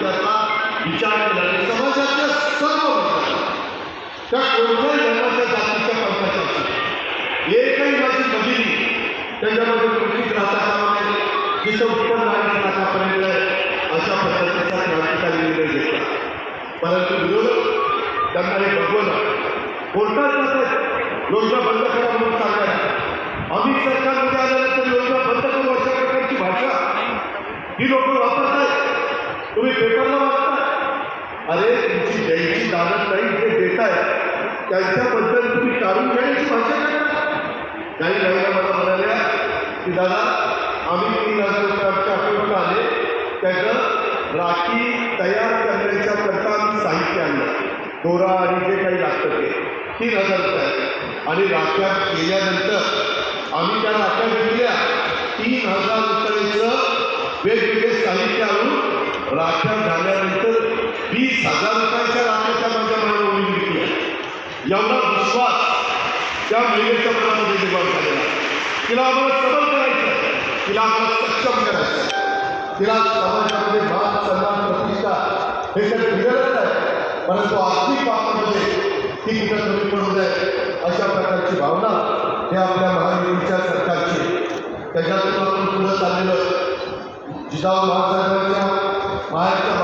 त्याचा विचार केला आणि समाजातल्या सर्व त्या कोणत्याही धर्माच्या जातीच्या पंथाच्या असतील एकही माझी भगिनी त्याच्यामध्ये राहता कामा जिथं उत्पन्न आहे आतापर्यंत अशा पद्धतीचा क्रांतिकारी निर्णय घेतला परंतु विरोधक त्यांना हे बघवलं कोर्टात जातात योजना बंद करा म्हणून सांगायला आम्ही सरकारमध्ये आल्यानंतर योजना बंद करू अशा प्रकारची भाषा। ही लोक वापरतायत तुम्ही पेपरला वाचता अरे तुमची द्यायची दानत काही जे देताय त्यांच्याबद्दल तुम्ही काढून घेण्याची भाषा करा काही महिला मला म्हणाल्या की दादा आम्ही तीन हजार रुपये आमच्या अकाउंटला आले त्याचं राखी तयार करण्याच्या करता आम्ही साहित्य आणलं. दोरा आणि जे काही लागतं ते. तीन हजार रुपये आणि राख्या केल्यानंतर आम्ही त्या राख्या घेतल्या. तीन हजार रुपयाचं वेगवेगळे साहित्य आणून झाल्यानंतर वीस हजार रुपयाच्या राख्या त्या माझ्या मनावर विकल्या एवढा विश्वास त्या महिलेच्या मनामध्ये निर्माण झालेला तिला आम्हाला सबल करायचं तिला आम्हाला सक्षम करायचं तिला समाजामध्ये मान सन्मान प्रतिष्ठा हे तर बिघडत आहे. परंतु आर्थिक बाबतीमध्ये ती कुठं कमी पडू नये अशा प्रकारची भावना हे आपल्या महायुतीच्या सरकारची त्याच्यातून आपण पुढं चाललेलं जिजाऊ महाराजांच्या வாழ்க்கை